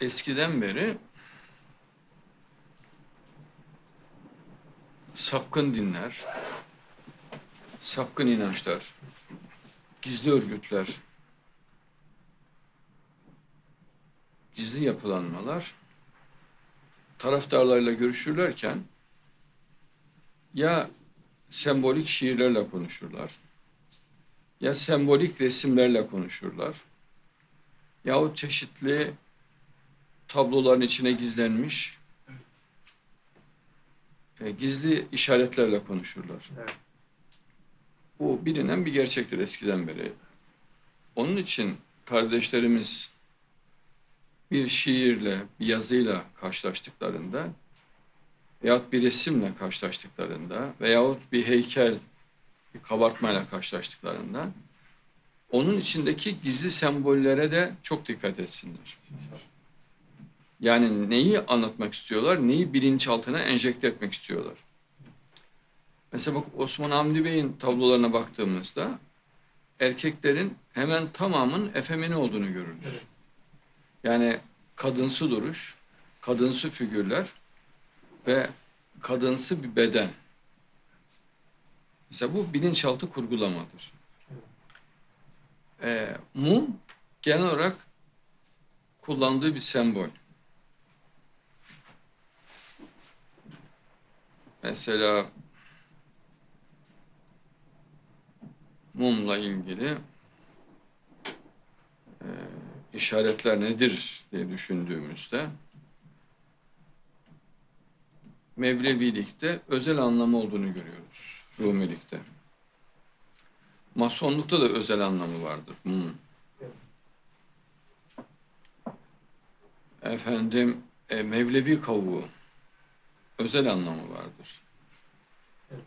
eskiden beri sapkın dinler, sapkın inançlar, gizli örgütler, gizli yapılanmalar taraftarlarıyla görüşürlerken ya sembolik şiirlerle konuşurlar ya sembolik resimlerle konuşurlar yahut çeşitli tabloların içine gizlenmiş e, gizli işaretlerle konuşurlar. Evet. Bu bilinen bir gerçektir eskiden beri. Onun için kardeşlerimiz bir şiirle, bir yazıyla karşılaştıklarında veyahut bir resimle karşılaştıklarında veyahut bir heykel, bir kabartmayla karşılaştıklarında onun içindeki gizli sembollere de çok dikkat etsinler. Yani neyi anlatmak istiyorlar, neyi bilinçaltına enjekte etmek istiyorlar. Mesela bak Osman Hamdi Bey'in tablolarına baktığımızda erkeklerin hemen tamamının efemini olduğunu görürüz. Evet. Yani kadınsı duruş, kadınsı figürler ve kadınsı bir beden. Mesela bu bilinçaltı kurgulamadır. Ee, mum genel olarak kullandığı bir sembol. Mesela mumla ilgili e, işaretler nedir diye düşündüğümüzde Mevlevilikte özel anlamı olduğunu görüyoruz. Rumilikte. Masonlukta da özel anlamı vardır. mumun. Efendim e, Mevlevi kavuğu özel anlamı vardır. Evet.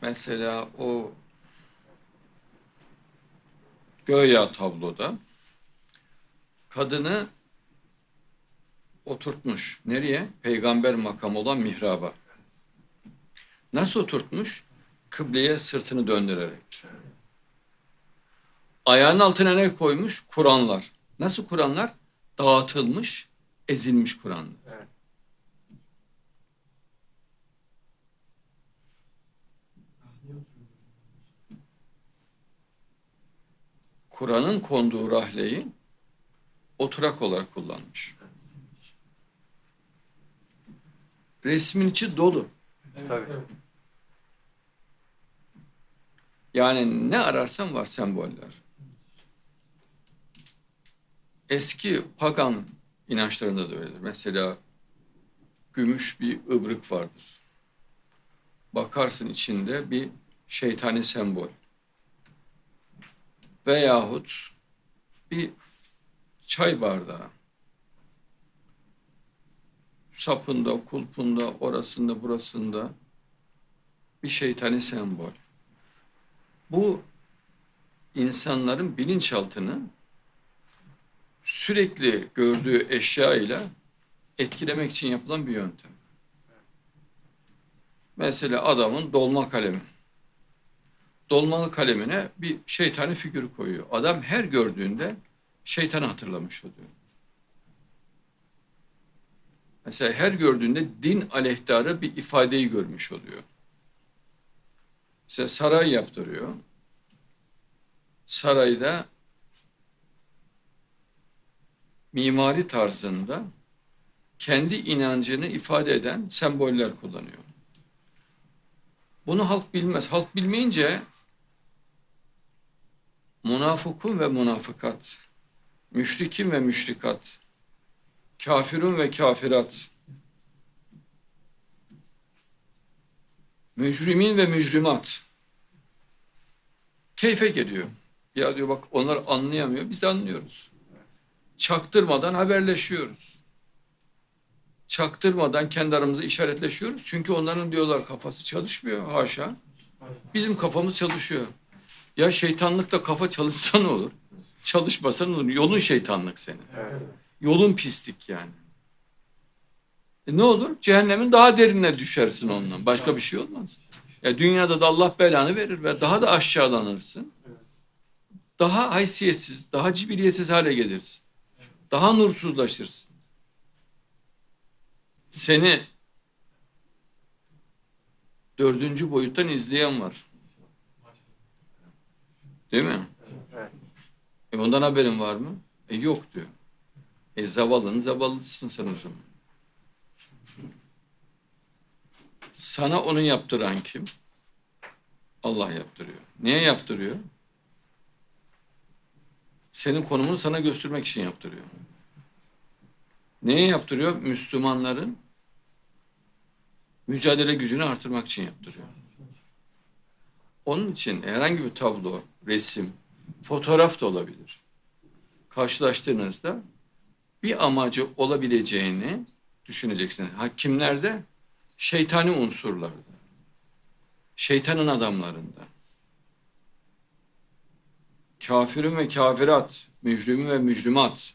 Mesela o Göya tabloda kadını oturtmuş. Nereye? Peygamber makamı olan mihraba. Nasıl oturtmuş? Kıbleye sırtını döndürerek. Ayağının altına ne koymuş? Kur'anlar. Nasıl Kur'anlar? Dağıtılmış, ezilmiş Kur'anlar. Evet. Kur'an'ın konduğu rahleyi oturak olarak kullanmış. Resmin içi dolu. Tabii. Yani ne ararsan var semboller. Eski pagan inançlarında da öyledir. Mesela gümüş bir ıbrık vardır. Bakarsın içinde bir şeytani sembol. Veyahut bir çay bardağı. Sapında, kulpunda, orasında, burasında bir şeytani sembol. Bu insanların bilinçaltını sürekli gördüğü eşya ile etkilemek için yapılan bir yöntem. Mesela adamın dolma kalemi. Dolmalı kalemine bir şeytani figür koyuyor. Adam her gördüğünde şeytanı hatırlamış oluyor. Mesela her gördüğünde din aleyhtarı bir ifadeyi görmüş oluyor. Mesela saray yaptırıyor. Sarayda mimari tarzında kendi inancını ifade eden semboller kullanıyor. Bunu halk bilmez. Halk bilmeyince münafıkun ve münafıkat, müşrikin ve müşrikat, kafirun ve kafirat, mücrimin ve mücrimat keyfe geliyor. Ya diyor bak onlar anlayamıyor, biz de anlıyoruz. Çaktırmadan haberleşiyoruz. Çaktırmadan kendi aramızda işaretleşiyoruz. Çünkü onların diyorlar kafası çalışmıyor haşa. Bizim kafamız çalışıyor. Ya şeytanlıkta kafa çalışsa ne olur? Çalışmasa ne olur? Yolun şeytanlık senin. Evet. Yolun pislik yani. E ne olur? Cehennemin daha derinine düşersin ondan. Başka bir şey olmaz. Ya dünyada da Allah belanı verir ve daha da aşağılanırsın. daha haysiyetsiz, daha cibiliyetsiz hale gelirsin. Daha nursuzlaşırsın. Seni dördüncü boyuttan izleyen var. Değil mi? Evet. E ondan haberin var mı? E yok diyor. E zavallının zavallısın sen o zaman. Sana onu yaptıran kim? Allah yaptırıyor. Niye yaptırıyor? Senin konumunu sana göstermek için yaptırıyor. Neye yaptırıyor? Müslümanların mücadele gücünü artırmak için yaptırıyor. Onun için herhangi bir tablo, resim, fotoğraf da olabilir. Karşılaştığınızda bir amacı olabileceğini düşüneceksiniz. Ha kimlerde? Şeytani unsurlarda. Şeytanın adamlarında. Kafirin ve kafirat, mücrimin ve mücrimat,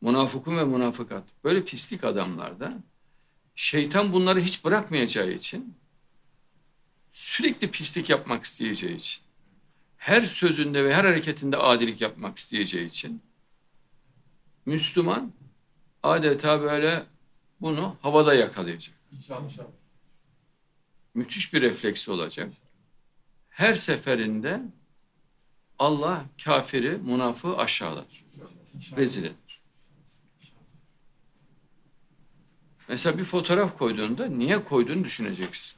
münafıkun ve münafıkat. Böyle pislik adamlarda şeytan bunları hiç bırakmayacağı için sürekli pislik yapmak isteyeceği için her sözünde ve her hareketinde adilik yapmak isteyeceği için Müslüman adeta böyle bunu havada yakalayacak. Müthiş bir refleksi olacak. Her seferinde Allah kafiri, münafığı aşağılar, rezil eder. Mesela bir fotoğraf koyduğunda niye koyduğunu düşüneceksin.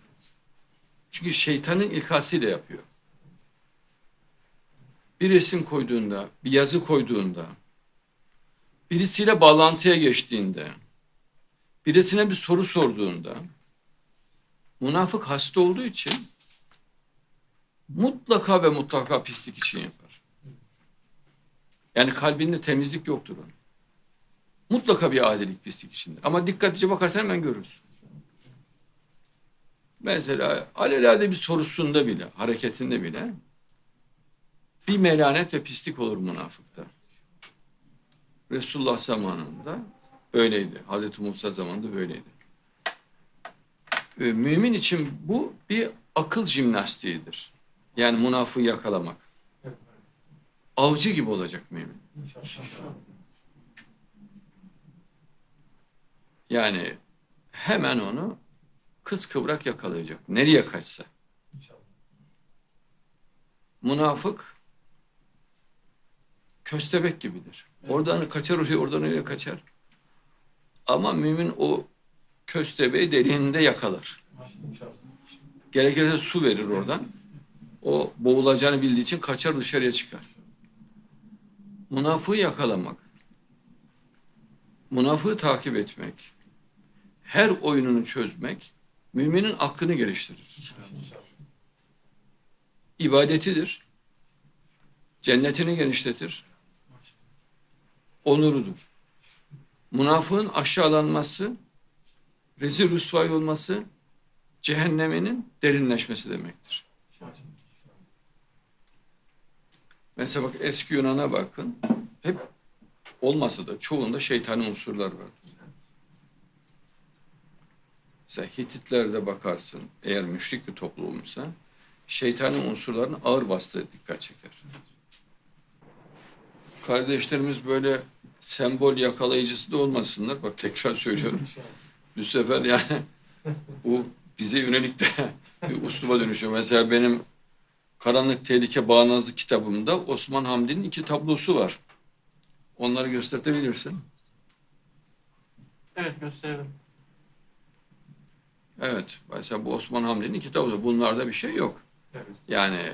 Çünkü şeytanın ilkasıyla yapıyor. Bir resim koyduğunda, bir yazı koyduğunda, birisiyle bağlantıya geçtiğinde, birisine bir soru sorduğunda, münafık hasta olduğu için mutlaka ve mutlaka pislik için yapar. Yani kalbinde temizlik yoktur onun. Mutlaka bir adilik pislik içindir. Ama dikkatlice bakarsan hemen görürsün. Mesela alelade bir sorusunda bile, hareketinde bile bir melanet ve pislik olur münafıkta. Resulullah zamanında böyleydi. Hazreti Musa zamanında böyleydi. Ee, Mümin için bu bir akıl jimnastiğidir. Yani münafığı yakalamak. Avcı gibi olacak mümin. Yani hemen onu kıskıvrak yakalayacak. Nereye kaçsa. Münafık köstebek gibidir. Oradan kaçar oraya, oradan oraya kaçar. Ama mümin o köstebeği deliğinde yakalar. Gerekirse su verir oradan. O boğulacağını bildiği için kaçar dışarıya çıkar. Münafığı yakalamak, münafığı takip etmek, her oyununu çözmek müminin aklını geliştirir. İbadetidir. Cennetini genişletir. Onurudur. Münafığın aşağılanması, rezil rüsvay olması, cehenneminin derinleşmesi demektir. Mesela bak eski Yunan'a bakın. Hep olmasa da çoğunda şeytani unsurlar vardır. Mesela Hititlerde bakarsın eğer müşrik bir toplumsa şeytani unsurların ağır bastığı dikkat çeker. Kardeşlerimiz böyle sembol yakalayıcısı da olmasınlar. Bak tekrar söylüyorum. Bu sefer yani bu bize yönelik de bir usluba dönüşüyor. Mesela benim Karanlık Tehlike Bağnazlık kitabımda Osman Hamdi'nin iki tablosu var. Onları gösterebilirsin. Evet gösterelim. Evet. Mesela bu Osman Hamdi'nin iki tablosu. Bunlarda bir şey yok. Evet. Yani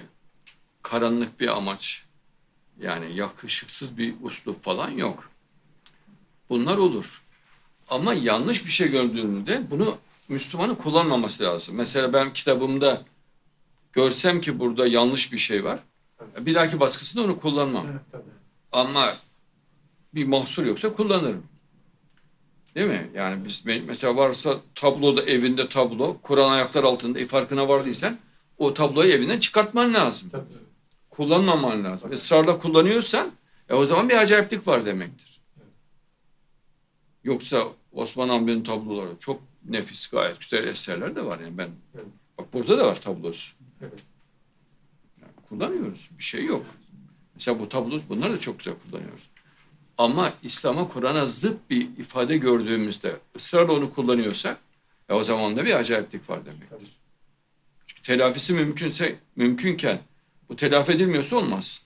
karanlık bir amaç, yani yakışıksız bir uslup falan yok. Bunlar olur. Ama yanlış bir şey gördüğünde bunu Müslümanın kullanmaması lazım. Mesela ben kitabımda görsem ki burada yanlış bir şey var, bir dahaki baskısında onu kullanmam. Evet tabii. Ama bir mahsur yoksa kullanırım. Değil mi? Yani biz mesela varsa tabloda evinde tablo, Kur'an ayaklar altında e, farkına vardıysan o tabloyu evinden çıkartman lazım. Tabii. Kullanmaman lazım. Israrla kullanıyorsan e, o zaman bir acayiplik var demektir. Yoksa Osman Hamdi'nin tabloları çok nefis, gayet güzel eserler de var. Yani ben Evet. bak burada da var tablosu. Evet. Yani kullanıyoruz. Bir şey yok. Mesela bu tablo bunları da çok güzel kullanıyoruz. Ama İslam'a Kur'an'a zıt bir ifade gördüğümüzde ısrarla onu kullanıyorsak e o zaman da bir acayiplik var demektir. Tabii. Çünkü telafisi mümkünse mümkünken bu telafi edilmiyorsa olmaz.